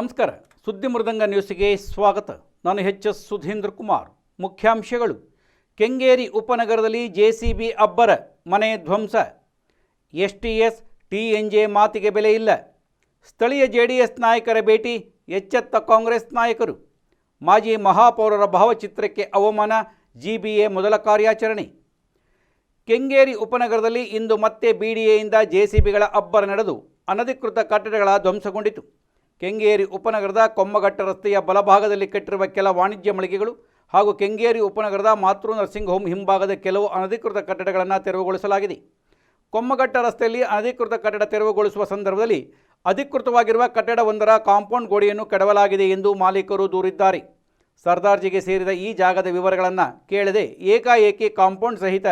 ನಮಸ್ಕಾರ. ಸುದ್ದಿ ಮೃದಂಗ ನ್ಯೂಸ್ಗೆ ಸ್ವಾಗತ. ನಾನು ಎಚ್ ಎಸ್ ಸುಧೀಂದ್ರ ಕುಮಾರ್. ಮುಖ್ಯಾಂಶಗಳು. ಕೆಂಗೇರಿ ಉಪನಗರದಲ್ಲಿ ಜೆ ಸಿ ಬಿ ಅಬ್ಬರ ಮನೆ ಧ್ವಂಸ. S T S, T N J ಮಾತಿಗೆ ಬೆಲೆ ಇಲ್ಲ. ಸ್ಥಳೀಯ ಜೆ ಡಿ ಎಸ್ ನಾಯಕರ ಭೇಟಿ, ಎಚ್ಚೆತ್ತ ಕಾಂಗ್ರೆಸ್ ನಾಯಕರು. ಮಾಜಿ ಮಹಾಪೌರರ ಭಾವಚಿತ್ರಕ್ಕೆ ಅವಮಾನ, ಜಿ ಬಿ ಎ ಮೊದಲ ಕಾರ್ಯಾಚರಣೆ. ಕೆಂಗೇರಿ ಉಪನಗರದಲ್ಲಿ ಇಂದು ಮತ್ತೆ ಬಿಡಿಎಯಿಂದ ಜೆಸಿಬಿಗಳ ಅಬ್ಬರ ನಡೆದು, ಅನಧಿಕೃತ ಕಟ್ಟಡಗಳ ಧ್ವಂಸಗೊಂಡಿತು. ಕೆಂಗೇರಿ ಉಪನಗರದ ಕೊಮ್ಮಘಟ್ಟ ರಸ್ತೆಯ ಬಲಭಾಗದಲ್ಲಿ ಕಟ್ಟಿರುವ ಕೆಲ ವಾಣಿಜ್ಯ ಮಳಿಗೆಗಳು ಹಾಗೂ ಕೆಂಗೇರಿ ಉಪನಗರದ ಮಾತೃ ನರ್ಸಿಂಗ್ ಹೋಮ್ ಹಿಂಭಾಗದ ಕೆಲವು ಅನಧಿಕೃತ ಕಟ್ಟಡಗಳನ್ನು ತೆರವುಗೊಳಿಸಲಾಗಿದೆ. ಕೊಮ್ಮಘಟ್ಟ ರಸ್ತೆಯಲ್ಲಿ ಅನಧಿಕೃತ ಕಟ್ಟಡ ತೆರವುಗೊಳಿಸುವ ಸಂದರ್ಭದಲ್ಲಿ ಅಧಿಕೃತವಾಗಿರುವ ಕಟ್ಟಡವೊಂದರ ಕಾಂಪೌಂಡ್ ಗೋಡೆಯನ್ನು ಕೆಡವಲಾಗಿದೆ ಎಂದು ಮಾಲೀಕರು ದೂರಿದ್ದಾರೆ. ಸರ್ದಾರ್ಜಿಗೆ ಸೇರಿದ ಈ ಜಾಗದ ವಿವರಗಳನ್ನು ಕೇಳದೆ ಏಕಾಏಕಿ ಕಾಂಪೌಂಡ್ ಸಹಿತ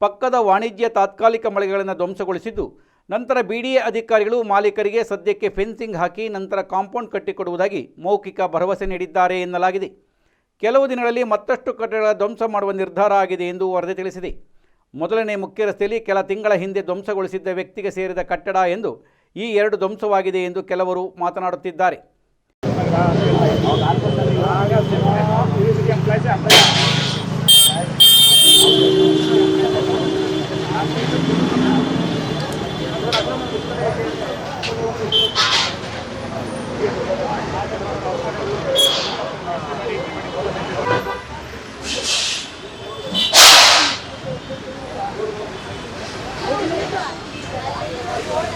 ಪಕ್ಕದ ವಾಣಿಜ್ಯ ತಾತ್ಕಾಲಿಕ ಮಳಿಗೆಗಳನ್ನು ಧ್ವಂಸಗೊಳಿಸಿದ್ದು ನಂತರ ಬಿಡಿಎ ಅಧಿಕಾರಿಗಳು ಮಾಲೀಕರಿಗೆ ಸದ್ಯಕ್ಕೆ ಫೆನ್ಸಿಂಗ್ ಹಾಕಿ ನಂತರ ಕಾಂಪೌಂಡ್ ಕಟ್ಟಿಕೊಡುವುದಾಗಿ ಮೌಖಿಕ ಭರವಸೆ ನೀಡಿದ್ದಾರೆ ಎನ್ನಲಾಗಿದೆ. ಕೆಲವು ದಿನಗಳಲ್ಲಿ ಮತ್ತಷ್ಟು ಕಟ್ಟಡಗಳ ಧ್ವಂಸ ಮಾಡುವ ನಿರ್ಧಾರ ಆಗಿದೆ ಎಂದು ವರದಿ ತಿಳಿಸಿದೆ. ಮೊದಲನೇ ಮುಖ್ಯ ರಸ್ತೆಯಲ್ಲಿ ಕೆಲ ತಿಂಗಳ ಹಿಂದೆ ಧ್ವಂಸಗೊಳಿಸಿದ್ದ ವ್ಯಕ್ತಿಗೆ ಸೇರಿದ ಕಟ್ಟಡ ಎಂದು ಈ ಎರಡು ಧ್ವಂಸವಾಗಿದೆ ಎಂದು ಕೆಲವರು ಮಾತನಾಡುತ್ತಿದ್ದಾರೆ. Thank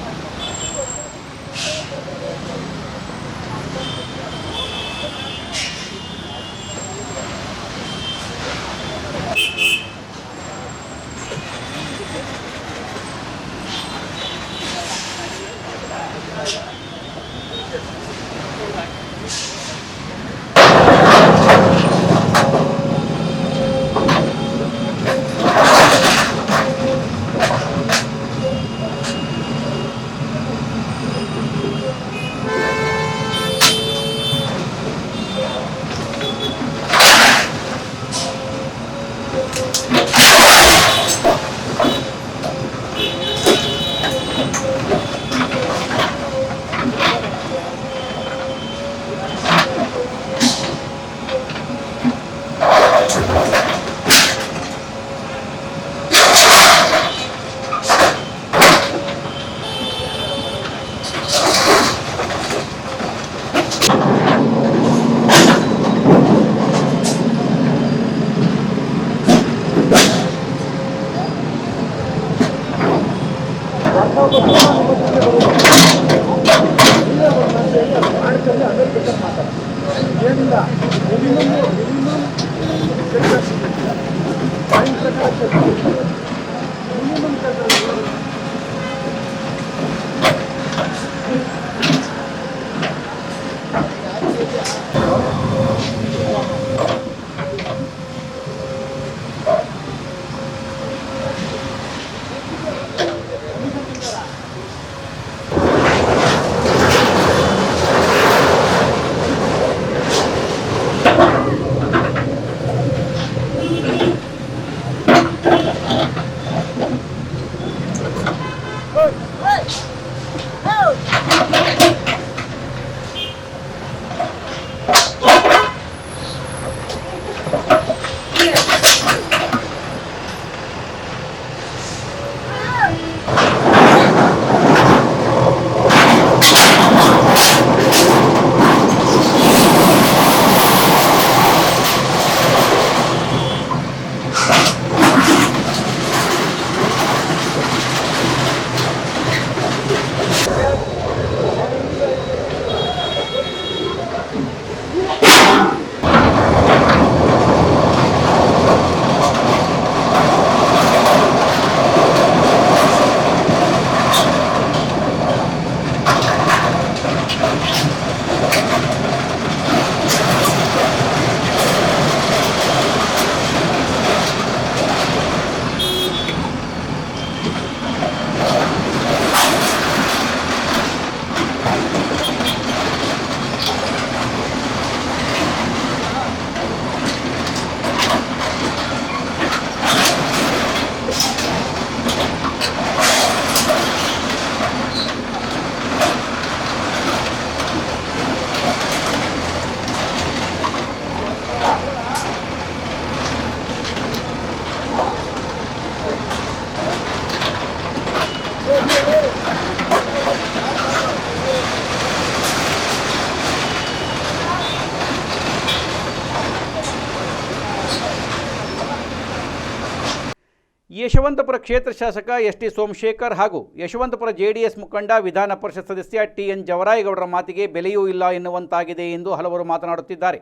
you. 我 不 ಯಶವಂತಪುರ ಕ್ಷೇತ್ರ ಶಾಸಕ ಎಸ್ ಟಿ ಸೋಮಶೇಖರ್ ಹಾಗೂ ಯಶವಂತಪುರ ಜೆ ಡಿ ಎಸ್ ಮುಖಂಡ ವಿಧಾನ ಪರಿಷತ್ ಸದಸ್ಯ ಟಿ ಎನ್ ಜವರಾಯಗೌಡರ ಮಾತಿಗೆ ಬೆಲೆಯೂ ಇಲ್ಲ ಎನ್ನುವಂತಾಗಿದೆ ಎಂದು ಹಲವರು ಮಾತನಾಡುತ್ತಿದ್ದಾರೆ.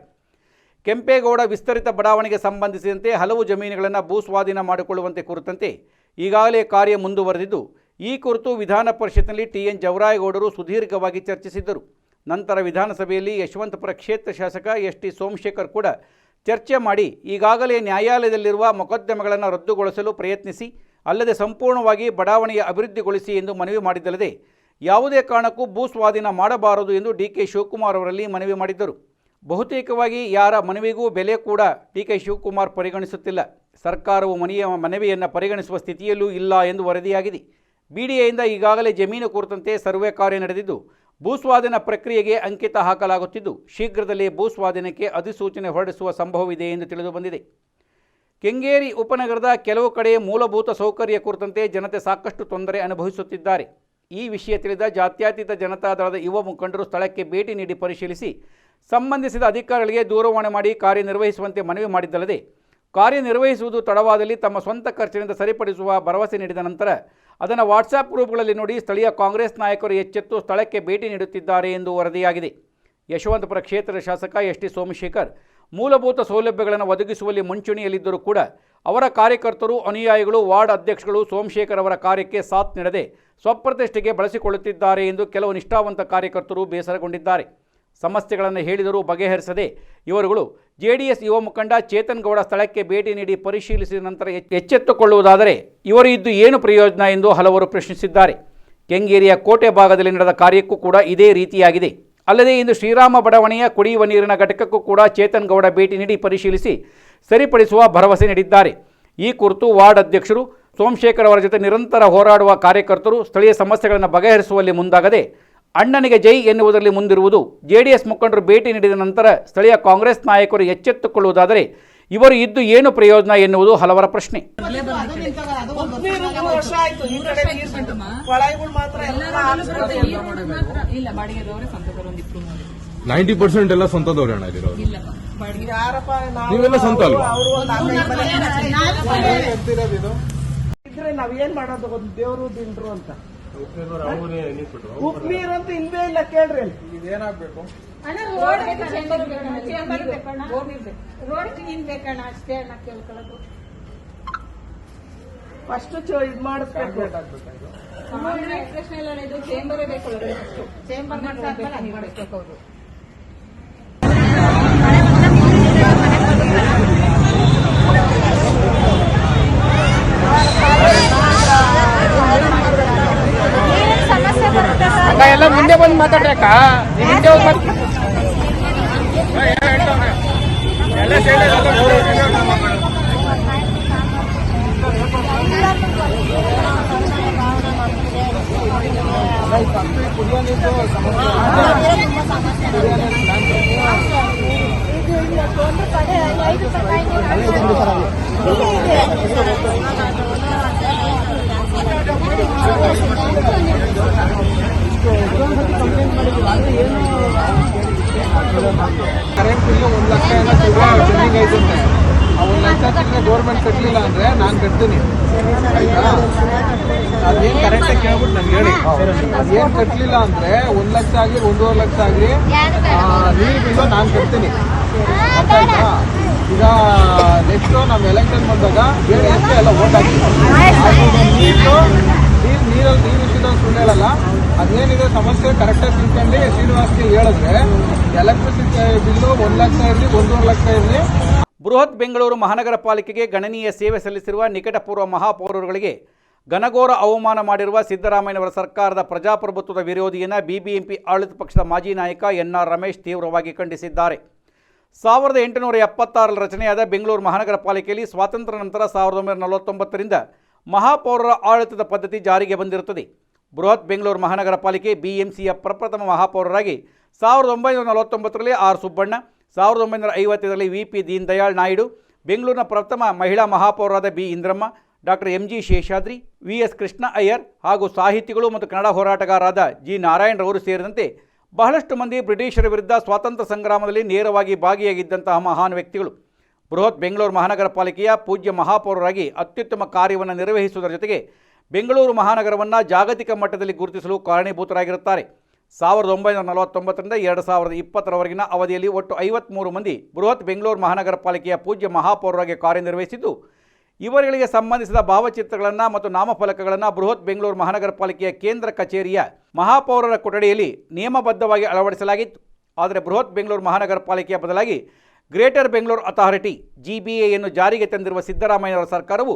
ಕೆಂಪೇಗೌಡ ವಿಸ್ತರಿತ ಬಡಾವಣೆಗೆ ಸಂಬಂಧಿಸಿದಂತೆ ಹಲವು ಜಮೀನುಗಳನ್ನು ಭೂಸ್ವಾಧೀನ ಮಾಡಿಕೊಳ್ಳುವಂತೆ ಕುರಿತಂತೆ ಈಗಾಗಲೇ ಕಾರ್ಯ ಮುಂದುವರೆದಿದ್ದು ಈ ಕುರಿತು ವಿಧಾನ ಪರಿಷತ್ನಲ್ಲಿ ಟಿ ಎನ್ ಜವರಾಯಗೌಡರು ಸುದೀರ್ಘವಾಗಿ ಚರ್ಚಿಸಿದ್ದರು. ನಂತರ ವಿಧಾನಸಭೆಯಲ್ಲಿ ಯಶವಂತಪುರ ಕ್ಷೇತ್ರ ಶಾಸಕ ಎಸ್ ಟಿ ಸೋಮಶೇಖರ್ ಕೂಡ ಚರ್ಚೆ ಮಾಡಿ ಈಗಾಗಲೇ ನ್ಯಾಯಾಲಯದಲ್ಲಿರುವ ಮೊಕದ್ದಮೆಗಳನ್ನು ರದ್ದುಗೊಳಿಸಲು ಪ್ರಯತ್ನಿಸಿ, ಅಲ್ಲದೆ ಸಂಪೂರ್ಣವಾಗಿ ಬಡಾವಣೆಯ ಅಭಿವೃದ್ಧಿಗೊಳಿಸಿ ಎಂದು ಮನವಿ ಮಾಡಿದ್ದಲ್ಲದೆ, ಯಾವುದೇ ಕಾರಣಕ್ಕೂ ಭೂ ಸ್ವಾಧೀನ ಮಾಡಬಾರದು ಎಂದು ಡಿ ಕೆ ಶಿವಕುಮಾರ್ ಅವರಲ್ಲಿ ಮನವಿ ಮಾಡಿದ್ದರು. ಬಹುತೇಕವಾಗಿ ಯಾರ ಮನವಿಗೂ ಬೆಲೆ ಕೂಡ ಡಿ ಕೆ ಶಿವಕುಮಾರ್ ಪರಿಗಣಿಸುತ್ತಿಲ್ಲ. ಸರ್ಕಾರವು ಮನೆಯ ಮನವಿಯನ್ನು ಪರಿಗಣಿಸುವ ಸ್ಥಿತಿಯಲ್ಲೂ ಇಲ್ಲ ಎಂದು ವರದಿಯಾಗಿದೆ. ಬಿಡಿಎಯಿಂದ ಈಗಾಗಲೇ ಜಮೀನು ಕುರಿತಂತೆ ಸರ್ವೆ ಕಾರ್ಯ ನಡೆದಿದ್ದು, ಭೂಸ್ವಾಧೀನ ಪ್ರಕ್ರಿಯೆಗೆ ಅಂಕಿತ ಹಾಕಲಾಗುತ್ತಿದ್ದು, ಶೀಘ್ರದಲ್ಲೇ ಭೂಸ್ವಾಧೀನಕ್ಕೆ ಅಧಿಸೂಚನೆ ಹೊರಡಿಸುವ ಸಂಭವವಿದೆ ಎಂದು ತಿಳಿದು ಬಂದಿದೆ. ಕೆಂಗೇರಿ ಉಪನಗರದ ಕೆಲವು ಕಡೆ ಮೂಲಭೂತ ಸೌಕರ್ಯ ಕುರಿತಂತೆ ಜನತೆ ಸಾಕಷ್ಟು ತೊಂದರೆ ಅನುಭವಿಸುತ್ತಿದ್ದಾರೆ. ಈ ವಿಷಯ ತಿಳಿದ ಜಾತ್ಯತೀತ ಜನತಾದಳದ ಯುವ ಮುಖಂಡರು ಸ್ಥಳಕ್ಕೆ ಭೇಟಿ ನೀಡಿ ಪರಿಶೀಲಿಸಿ, ಸಂಬಂಧಿಸಿದ ಅಧಿಕಾರಿಗಳಿಗೆ ದೂರವಾಣಿ ಮಾಡಿ ಕಾರ್ಯನಿರ್ವಹಿಸುವಂತೆ ಮನವಿ ಮಾಡಿದ್ದಲ್ಲದೆ, ಕಾರ್ಯನಿರ್ವಹಿಸುವುದು ತಡವಾದಲ್ಲಿ ತಮ್ಮ ಸ್ವಂತ ಖರ್ಚಿನಿಂದ ಸರಿಪಡಿಸುವ ಭರವಸೆ ನೀಡಿದ ನಂತರ ಅದನ್ನು ವಾಟ್ಸಾಪ್ ಗ್ರೂಪ್ಗಳಲ್ಲಿ ನೋಡಿ ಸ್ಥಳೀಯ ಕಾಂಗ್ರೆಸ್ ನಾಯಕರು ಎಚ್ಚೆತ್ತು ಸ್ಥಳಕ್ಕೆ ಭೇಟಿ ನೀಡುತ್ತಿದ್ದಾರೆ ಎಂದು ವರದಿಯಾಗಿದೆ. ಯಶವಂತಪುರ ಕ್ಷೇತ್ರದ ಶಾಸಕ ಎಸ್ ಟಿ ಸೋಮಶೇಖರ್ ಮೂಲಭೂತ ಸೌಲಭ್ಯಗಳನ್ನು ಒದಗಿಸುವಲ್ಲಿ ಮುಂಚೂಣಿಯಲ್ಲಿದ್ದರೂ ಕೂಡ ಅವರ ಕಾರ್ಯಕರ್ತರು, ಅನುಯಾಯಿಗಳು, ವಾರ್ಡ್ ಅಧ್ಯಕ್ಷಗಳು ಸೋಮಶೇಖರ್ ಅವರ ಕಾರ್ಯಕ್ಕೆ ಸಾಥ್ ನೀಡದೆ ಸ್ವಪ್ರತಿಷ್ಠೆಗೆ ಬಳಸಿಕೊಳ್ಳುತ್ತಿದ್ದಾರೆ ಎಂದು ಕೆಲವು ನಿಷ್ಠಾವಂತ ಕಾರ್ಯಕರ್ತರು ಬೇಸರಗೊಂಡಿದ್ದಾರೆ. ಸಮಸ್ಯೆಗಳನ್ನು ಹೇಳಿದರೂ ಬಗೆಹರಿಸದೆ ಇವರುಗಳು ಜೆಡಿಎಸ್ ಯುವ ಮುಖಂಡ ಚೇತನ್ ಗೌಡ ಸ್ಥಳಕ್ಕೆ ಭೇಟಿ ನೀಡಿ ಪರಿಶೀಲಿಸಿದ ನಂತರ ಎಚ್- ಎಚ್ಚೆತ್ತುಕೊಳ್ಳುವುದಾದರೆ ಇವರು ಇದ್ದು ಏನು ಪ್ರಯೋಜನ ಎಂದು ಹಲವರು ಪ್ರಶ್ನಿಸಿದ್ದಾರೆ. ಕೆಂಗೇರಿಯ ಕೋಟೆ ಭಾಗದಲ್ಲಿ ನಡೆದ ಕಾರ್ಯಕ್ಕೂ ಕೂಡ ಇದೇ ರೀತಿಯಾಗಿದೆ. ಅಲ್ಲದೆ ಇಂದು ಶ್ರೀರಾಮ ಬಡಾವಣೆಯ ಕುಡಿಯುವ ನೀರಿನ ಘಟಕಕ್ಕೂ ಕೂಡ ಚೇತನ್ ಗೌಡ ಭೇಟಿ ನೀಡಿ ಪರಿಶೀಲಿಸಿ ಸರಿಪಡಿಸುವ ಭರವಸೆ ನೀಡಿದ್ದಾರೆ. ಈ ಕುರಿತು ವಾರ್ಡ್ ಅಧ್ಯಕ್ಷರು ಸೋಮಶೇಖರ್ ಅವರ ಜೊತೆ ನಿರಂತರ ಹೋರಾಡುವ ಕಾರ್ಯಕರ್ತರು ಸ್ಥಳೀಯ ಸಮಸ್ಯೆಗಳನ್ನು ಬಗೆಹರಿಸುವಲ್ಲಿ ಮುಂದಾಗದೆ ಅಣ್ಣನಿಗೆ ಜೈ ಎನ್ನುವುದರಲ್ಲಿ ಮುಂದಿರುವುದು ಜೆಡಿಎಸ್ ಮುಖಂಡರು ಭೇಟಿ ನೀಡಿದ ನಂತರ ಸ್ಥಳೀಯ ಕಾಂಗ್ರೆಸ್ ನಾಯಕರು ಎಚ್ಚೆತ್ತುಕೊಳ್ಳುವುದಾದರೆ ಇವರು ಇದ್ದು ಏನು ಪ್ರಯೋಜನ ಎನ್ನುವುದು ಹಲವರ ಪ್ರಶ್ನೆ. ನೀರು ವರ್ಷ ಆಯ್ತು ಈ ಕಡೆ ನೀರ್ ಬಿಟ್ಟು ಕೊಳಾಯಿಗಳು ಮಾತ್ರ ಎಲ್ಲ ಹಾಕ್ಸ್ಬಿಟ್ಟು ಇಲ್ಲ ಬಾಡಿಗೆದವರೇ ಸ್ವಂತದವರು ಒಂದು ಇಬ್ರು ನೋಡಿ ನೈಂಟಿ ಪರ್ಸೆಂಟ್ ಎಲ್ಲ ಸ್ವಂತದವ್ರೆ ಅಣ್ಣ ನೀವೆಲ್ಲ ಸ್ವಂತ ಅಲ್ವಾ? ಇದ್ರೆ ನಾವ್ ಏನ್ ಮಾಡೋದು ಒಂದು ದೇವರು ದಿಂಡ್ರು ಅಂತ. ನೀರು ಅಂತ ಇಲ್ವೇ ಇಲ್ಲ ಕೇಳ್ರಿ. ಇದೇನಾಗ್ಬೇಕು? ರೋಡ್ ಚೇಂಬರ್ ಬೇಕಣ್ಣ ಚೇಂಬರ್ ಬೇಕಣ್ಣ. ರೋಡ್ ಕ್ಲೀನ್ ಬೇಕಣ್ಣ ಅಷ್ಟೇ ಅಣ್ಣ ಕೇಳ್ಕೊಳ್ಳೋದು. ಫಸ್ಟ್ ಇದು ಮಾಡಿಸ್ಬೇಕು. ಎಕ್ಸ್ಪ್ರೆಷನ್ ಇದು ಚೇಂಬರ್ ಬೇಕು ಚೇಂಬರ್ ಮಾಡ್ಸಾದ್ಮೇಲೆ ಹಂಗ್ ಮಾಡಿಸ್ಬೇಕು ಅವರು ಎಲ್ಲ ಮುಂದೆ ಬಂದು ಮಾತಾಡ್ಬೇಕಾ ಹಿಂದೆ ಹೋಗ್ ಮಾತ್- ಕರೆಂಟ್ ಬಿಲ್ ಒಂದು ಲಕ್ಷ ಏನೋ ಪೆಂಡಿಂಗ್ ಐತಂತೆ ಆ ಒಂದು ಲಕ್ಷ ಚಿಲ್ಲರೆ ಗೌರ್ಮೆಂಟ್ ಕಟ್ಟಲಿಲ್ಲ ಅಂದ್ರೆ ನಾನು ಕಟ್ತೀನಿ ಆಯ್ತಾ ಅದೇನು ಕರೆಕ್ಟಾಗಿ ಕೇಳ್ಬಿಟ್ಟು ನಂಗೆ ಹೇಳಿ ಅದೇನು ಕಟ್ಟಲಿಲ್ಲ ಅಂದ್ರೆ ಒಂದು ಲಕ್ಷ ಆಗಲಿ ಒಂದೂವರೆ ಲಕ್ಷ ಆಗಲಿ ನೀರು ಬಿಲ್ಲು ನಾನು ಕಟ್ತೀನಿ ಈಗ ನೆಕ್ಸ್ಟ್ ನಾವು ಎಲೆಕ್ಷನ್ ಬಂದಾಗ ಬೇರೆ ಎಲ್ಲ ಓಟ್ ಹಾಕ್ತೀವಿ ನೀರಲ್ಲಿ ನೀರು ವಿಷಯದಲ್ಲಿ ಸುಳ್ಳು ಹೇಳಲ್ಲ. ಅದೇನಿದೆ ಸಮಸ್ಯೆ? ಕರೆಕ್ಟಾಗಿ ತಿಳ್ಕೊಂಡು ಶ್ರೀನಿವಾಸ್ಗೆ ಹೇಳಿದ್ರೆ ಎಲೆಕ್ಟ್ರಿಸಿಟಿ ಬಿಲ್ಲು ಒಂದು ಲಕ್ಷ ಇರಲಿ, ಒಂದೂವರೆ ಲಕ್ಷ ಇರಲಿ. ಬೃಹತ್ ಬೆಂಗಳೂರು ಮಹಾನಗರ ಪಾಲಿಕೆಗೆ ಗಣನೀಯ ಸೇವೆ ಸಲ್ಲಿಸಿರುವ ನಿಕಟಪೂರ್ವ ಮಹಾಪೌರರುಗಳಿಗೆ ಘನಘೋರ ಅವಮಾನ ಮಾಡಿರುವ ಸಿದ್ದರಾಮಯ್ಯನವರ ಸರ್ಕಾರದ ಪ್ರಜಾಪ್ರಭುತ್ವದ ವಿರೋಧಿಯನ್ನು ಬಿಬಿಎಂಪಿ ಆಡಳಿತ ಪಕ್ಷದ ಮಾಜಿ ನಾಯಕ ಎನ್ ಆರ್ ರಮೇಶ್ ತೀವ್ರವಾಗಿ ಖಂಡಿಸಿದ್ದಾರೆ. ಸಾವಿರದ ಎಂಟುನೂರ ಎಪ್ಪತ್ತಾರರ ರಚನೆಯಾದ ಬೆಂಗಳೂರು ಮಹಾನಗರ ಪಾಲಿಕೆಯಲ್ಲಿ ಸ್ವಾತಂತ್ರ್ಯ ನಂತರ ಸಾವಿರದ ಒಂಬೈನೂರ ನಲವತ್ತೊಂಬತ್ತರಿಂದ ಮಹಾಪೌರರ ಆಡಳಿತದ ಪದ್ಧತಿ ಜಾರಿಗೆ ಬಂದಿರುತ್ತದೆ. ಬೃಹತ್ ಬೆಂಗಳೂರು ಮಹಾನಗರ ಪಾಲಿಕೆ ಬಿಎಂಸಿಯ ಪ್ರಪ್ರಥಮ ಮಹಾಪೌರರಾಗಿ ಸಾವಿರದ ಒಂಬೈನೂರ ನಲವತ್ತೊಂಬತ್ತರಲ್ಲಿ ಆರ್ ಸುಬ್ಬಣ್ಣ, ಸಾವಿರದ ಒಂಬೈನೂರ ಐವತ್ತರಲ್ಲಿ ವಿ ಪಿ ದೀನ್ ದಯಾಳ್ ನಾಯ್ಡು, ಬೆಂಗಳೂರಿನ ಪ್ರಥಮ ಮಹಿಳಾ ಮಹಾಪೌರರಾದ B Indramma, doctor M G Seshadri, V S Krishna Iyer ಹಾಗೂ ಸಾಹಿತಿಗಳು ಮತ್ತು ಕನ್ನಡ ಹೋರಾಟಗಾರರಾದ ಜಿ ನಾರಾಯಣರವರು ಸೇರಿದಂತೆ ಬಹಳಷ್ಟು ಮಂದಿ ಬ್ರಿಟಿಷರ ವಿರುದ್ಧ ಸ್ವಾತಂತ್ರ್ಯ ಸಂಗ್ರಾಮದಲ್ಲಿ ನೇರವಾಗಿ ಭಾಗಿಯಾಗಿದ್ದಂತಹ ಮಹಾನ್ ವ್ಯಕ್ತಿಗಳು. ಬೃಹತ್ ಬೆಂಗಳೂರು ಮಹಾನಗರ ಪಾಲಿಕೆಯ ಪೂಜ್ಯ ಮಹಾಪೌರರಾಗಿ ಅತ್ಯುತ್ತಮ ಕಾರ್ಯವನ್ನು ನಿರ್ವಹಿಸುವುದರ ಜೊತೆಗೆ ಬೆಂಗಳೂರು ಮಹಾನಗರವನ್ನು ಜಾಗತಿಕ ಮಟ್ಟದಲ್ಲಿ ಗುರುತಿಸಲು ಕಾರಣೀಭೂತರಾಗಿರುತ್ತಾರೆ. ಸಾವಿರದ ಒಂಬೈನೂರ ನಲವತ್ತೊಂಬತ್ತರಿಂದ ಎರಡು ಸಾವಿರದ ಇಪ್ಪತ್ತರವರೆಗಿನ ಅವಧಿಯಲ್ಲಿ ಒಟ್ಟು ಐವತ್ತ್ಮೂರು ಮಂದಿ ಬೃಹತ್ ಬೆಂಗಳೂರು ಮಹಾನಗರ ಪಾಲಿಕೆಯ ಪೂಜ್ಯ ಮಹಾಪೌರರಾಗಿ ಕಾರ್ಯನಿರ್ವಹಿಸಿದ್ದು, ಇವರುಗಳಿಗೆ ಸಂಬಂಧಿಸಿದ ಭಾವಚಿತ್ರಗಳನ್ನು ಮತ್ತು ನಾಮಫಲಕಗಳನ್ನು ಬೃಹತ್ ಬೆಂಗಳೂರು ಮಹಾನಗರ ಪಾಲಿಕೆಯ ಕೇಂದ್ರ ಕಚೇರಿಯ ಮಹಾಪೌರರ ಕೊಠಡಿಯಲ್ಲಿ ನಿಯಮಬದ್ಧವಾಗಿ ಅಳವಡಿಸಲಾಗಿತ್ತು. ಆದರೆ ಬೃಹತ್ ಬೆಂಗಳೂರು ಮಹಾನಗರ ಪಾಲಿಕೆಯ ಬದಲಾಗಿ greater Bengaluru authority G B ಜಾರಿಗೆ ತಂದಿರುವ ಸಿದ್ದರಾಮಯ್ಯನವರ ಸರ್ಕಾರವು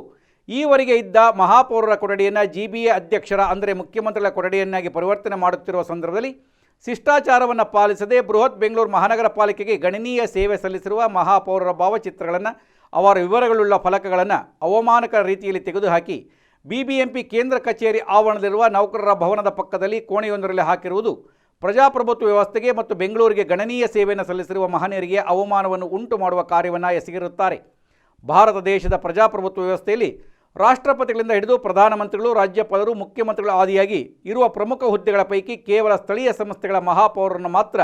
ಈವರೆಗೆ ಇದ್ದ ಮಹಾಪೌರರ ಕೊಠಡಿಯನ್ನು ಜಿ ಬಿ ಅಧ್ಯಕ್ಷರ, ಅಂದರೆ ಮುಖ್ಯಮಂತ್ರಿಗಳ ಕೊಠಡಿಯನ್ನಾಗಿ ಪರಿವರ್ತನೆ ಮಾಡುತ್ತಿರುವ ಸಂದರ್ಭದಲ್ಲಿ ಶಿಷ್ಟಾಚಾರವನ್ನು ಪಾಲಿಸದೆ ಬೃಹತ್ ಬೆಂಗಳೂರು ಮಹಾನಗರ ಪಾಲಿಕೆಗೆ ಗಣನೀಯ ಸೇವೆ ಸಲ್ಲಿಸಿರುವ ಮಹಾಪೌರರ ಭಾವಚಿತ್ರಗಳನ್ನು, ಅವರ ವಿವರಗಳುಳ್ಳ ಫಲಕಗಳನ್ನು ಅವಮಾನಕರ ರೀತಿಯಲ್ಲಿ ತೆಗೆದುಹಾಕಿ ಬಿಬಿಎಂಪಿ ಕೇಂದ್ರ ಕಚೇರಿ ಆವರಣದಲ್ಲಿರುವ ನೌಕರರ ಭವನದ ಪಕ್ಕದಲ್ಲಿ ಕೋಣೆಯೊಂದರಲ್ಲಿ ಹಾಕಿರುವುದು ಪ್ರಜಾಪ್ರಭುತ್ವ ವ್ಯವಸ್ಥೆಗೆ ಮತ್ತು ಬೆಂಗಳೂರಿಗೆ ಗಣನೀಯ ಸೇವೆಯನ್ನು ಸಲ್ಲಿಸಿರುವ ಮಹನೀಯರಿಗೆ ಅವಮಾನವನ್ನು ಉಂಟು ಮಾಡುವ ಕಾರ್ಯವನ್ನು ಎಸಗಿರುತ್ತಾರೆ. ಭಾರತ ದೇಶದ ಪ್ರಜಾಪ್ರಭುತ್ವ ವ್ಯವಸ್ಥೆಯಲ್ಲಿ ರಾಷ್ಟ್ರಪತಿಗಳಿಂದ ಹಿಡಿದು ಪ್ರಧಾನಮಂತ್ರಿಗಳು, ರಾಜ್ಯಪಾಲರು, ಮುಖ್ಯಮಂತ್ರಿಗಳ ಆದಿಯಾಗಿ ಇರುವ ಪ್ರಮುಖ ಹುದ್ದೆಗಳ ಪೈಕಿ ಕೇವಲ ಸ್ಥಳೀಯ ಸಂಸ್ಥೆಗಳ ಮಹಾಪೌರರನ್ನು ಮಾತ್ರ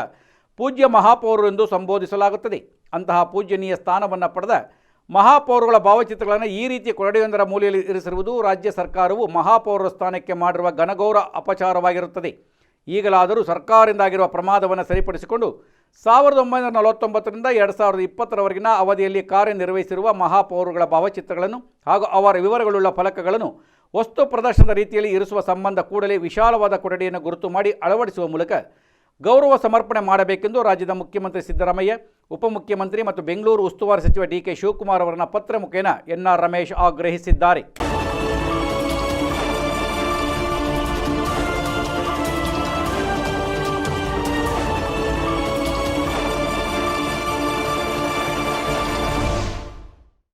ಪೂಜ್ಯ ಮಹಾಪೌರರು ಎಂದು ಸಂಬೋಧಿಸಲಾಗುತ್ತದೆ. ಅಂತಹ ಪೂಜ್ಯನೀಯ ಸ್ಥಾನವನ್ನು ಪಡೆದ ಮಹಾಪೌರಗಳ ಭಾವಚಿತ್ರಗಳನ್ನು ಈ ರೀತಿಯ ಕೊರಡೆಯೊಂದರ ಮೂಲೆಯಲ್ಲಿ ಇರಿಸಿರುವುದು ರಾಜ್ಯ ಸರ್ಕಾರವು ಮಹಾಪೌರರ ಸ್ಥಾನಕ್ಕೆ ಮಾಡಿರುವ ಘನಗೌರ ಅಪಚಾರವಾಗಿರುತ್ತದೆ. ಈಗಲಾದರೂ ಸರ್ಕಾರದಿಂದಾಗಿರುವ ಪ್ರಮಾದವನ್ನು ಸರಿಪಡಿಸಿಕೊಂಡು ಸಾವಿರದ ಒಂಬೈನೂರ ನಲವತ್ತೊಂಬತ್ತರಿಂದ ಎರಡು ಸಾವಿರದ ಇಪ್ಪತ್ತರವರೆಗಿನ ಅವಧಿಯಲ್ಲಿ ಕಾರ್ಯನಿರ್ವಹಿಸಿರುವ ಮಹಾಪೌರುಗಳ ಭಾವಚಿತ್ರಗಳನ್ನು ಹಾಗೂ ಅವರ ವಿವರಗಳುಳ್ಳ ಫಲಕಗಳನ್ನು ವಸ್ತು ಪ್ರದರ್ಶನದ ರೀತಿಯಲ್ಲಿ ಇರಿಸುವ ಸಂಬಂಧ ಕೂಡಲೇ ವಿಶಾಲವಾದ ಕೊಠಡಿಯನ್ನು ಗುರುತು ಮಾಡಿ ಅಳವಡಿಸುವ ಮೂಲಕ ಗೌರವ ಸಮರ್ಪಣೆ ಮಾಡಬೇಕೆಂದು ರಾಜ್ಯದ ಮುಖ್ಯಮಂತ್ರಿ ಸಿದ್ದರಾಮಯ್ಯ, ಉಪಮುಖ್ಯಮಂತ್ರಿ ಮತ್ತು ಬೆಂಗಳೂರು ಉಸ್ತುವಾರಿ ಸಚಿವ ಡಿ ಕೆ ಶಿವಕುಮಾರ್ ಅವರನ್ನು ಪತ್ರ ಮುಖೇನ ಎನ್ ಆರ್ ರಮೇಶ್ ಆಗ್ರಹಿಸಿದ್ದಾರೆ.